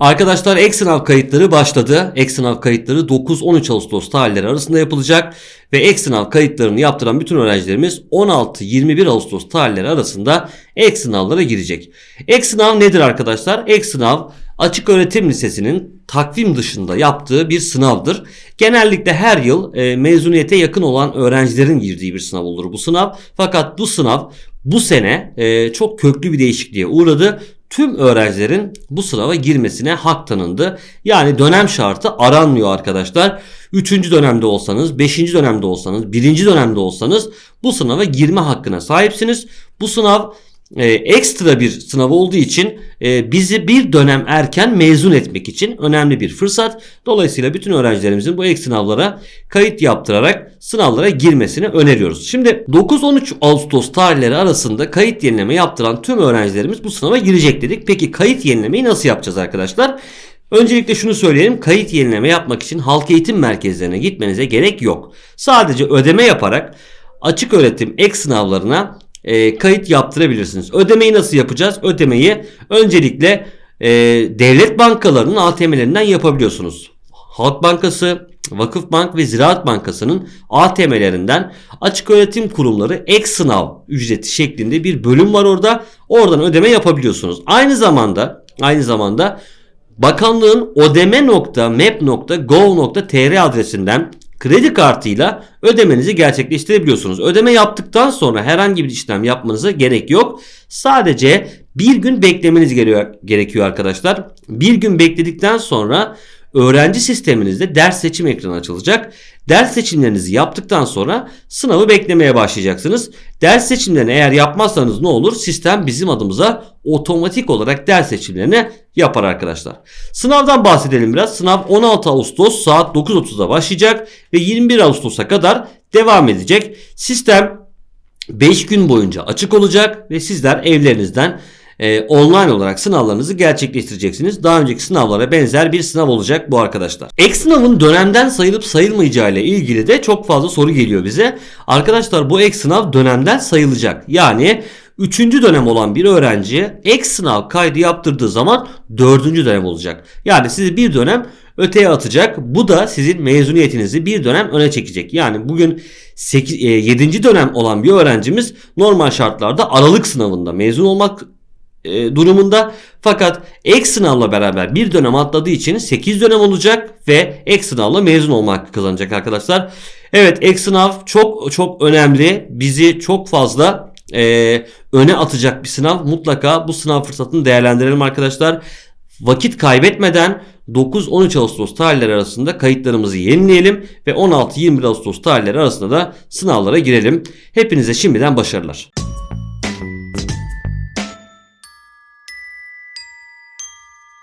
Arkadaşlar ek sınav kayıtları başladı. Ek sınav kayıtları 9-13 Ağustos tarihleri arasında yapılacak. Ve ek sınav kayıtlarını yaptıran bütün öğrencilerimiz 16-21 Ağustos tarihleri arasında ek sınavlara girecek. Ek sınav nedir arkadaşlar? Ek sınav Açık Öğretim Lisesi'nin takvim dışında yaptığı bir sınavdır. Genellikle her yıl e, mezuniyete yakın olan öğrencilerin girdiği bir sınav olur bu sınav. Fakat bu sınav bu sene e, çok köklü bir değişikliğe uğradı. Tüm öğrencilerin bu sınava girmesine hak tanındı. Yani dönem şartı aranmıyor arkadaşlar. 3. dönemde olsanız, 5. dönemde olsanız, 1. dönemde olsanız bu sınava girme hakkına sahipsiniz. Bu sınav e, ekstra bir sınav olduğu için e, bizi bir dönem erken mezun etmek için önemli bir fırsat. Dolayısıyla bütün öğrencilerimizin bu ek sınavlara kayıt yaptırarak sınavlara girmesini öneriyoruz. Şimdi 9-13 Ağustos tarihleri arasında kayıt yenileme yaptıran tüm öğrencilerimiz bu sınava girecek dedik. Peki kayıt yenilemeyi nasıl yapacağız arkadaşlar? Öncelikle şunu söyleyelim. Kayıt yenileme yapmak için halk eğitim merkezlerine gitmenize gerek yok. Sadece ödeme yaparak açık öğretim ek sınavlarına e, kayıt yaptırabilirsiniz. Ödemeyi nasıl yapacağız? Ödemeyi öncelikle e, devlet bankalarının ATM'lerinden yapabiliyorsunuz. Halk Bankası, Vakıfbank ve Ziraat Bankası'nın ATM'lerinden açık öğretim kurumları ek sınav ücreti şeklinde bir bölüm var orada. Oradan ödeme yapabiliyorsunuz. Aynı zamanda aynı zamanda bakanlığın odeme.map.gov.tr adresinden kredi kartıyla ödemenizi gerçekleştirebiliyorsunuz. Ödeme yaptıktan sonra herhangi bir işlem yapmanıza gerek yok. Sadece bir gün beklemeniz gerekiyor arkadaşlar. Bir gün bekledikten sonra öğrenci sisteminizde ders seçim ekranı açılacak. Ders seçimlerinizi yaptıktan sonra sınavı beklemeye başlayacaksınız. Ders seçimlerini eğer yapmazsanız ne olur? Sistem bizim adımıza otomatik olarak ders seçimlerini yapar arkadaşlar. Sınavdan bahsedelim biraz. Sınav 16 Ağustos saat 9.30'da başlayacak ve 21 Ağustos'a kadar devam edecek. Sistem 5 gün boyunca açık olacak ve sizler evlerinizden e, online olarak sınavlarınızı gerçekleştireceksiniz. Daha önceki sınavlara benzer bir sınav olacak bu arkadaşlar. Ek sınavın dönemden sayılıp sayılmayacağı ile ilgili de çok fazla soru geliyor bize. Arkadaşlar bu ek sınav dönemden sayılacak. Yani 3. dönem olan bir öğrenci ek sınav kaydı yaptırdığı zaman 4. dönem olacak. Yani sizi bir dönem öteye atacak. Bu da sizin mezuniyetinizi bir dönem öne çekecek. Yani bugün 8, 7. dönem olan bir öğrencimiz normal şartlarda aralık sınavında mezun olmak e, durumunda. Fakat ek sınavla beraber bir dönem atladığı için 8 dönem olacak ve ek sınavla mezun olma hakkı kazanacak arkadaşlar. Evet ek sınav çok çok önemli. Bizi çok fazla e, öne atacak bir sınav. Mutlaka bu sınav fırsatını değerlendirelim arkadaşlar. Vakit kaybetmeden 9-13 Ağustos tarihleri arasında kayıtlarımızı yenileyelim ve 16-21 Ağustos tarihleri arasında da sınavlara girelim. Hepinize şimdiden başarılar.